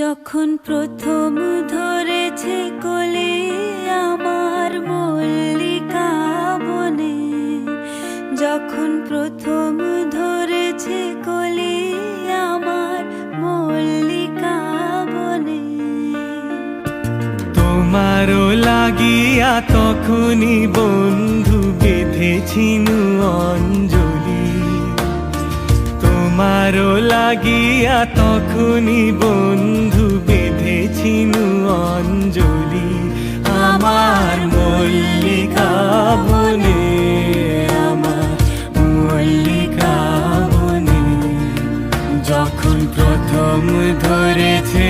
যখন প্রথম ধরেছে কোলে আমার মল্লিকা বনে, যখন প্রথম ধরেছে কোলে আমার মল্লিকা বনে। তোমারও লাগিয়া তখনই বন্ধু বেঁধেছিনু অঞ্জলি তোমারও লাগিয়া তখনই অঞ্জলি আমার মল্লিকা বনে আমার মল্লিকা বনে। যখন প্রথম ধরেছে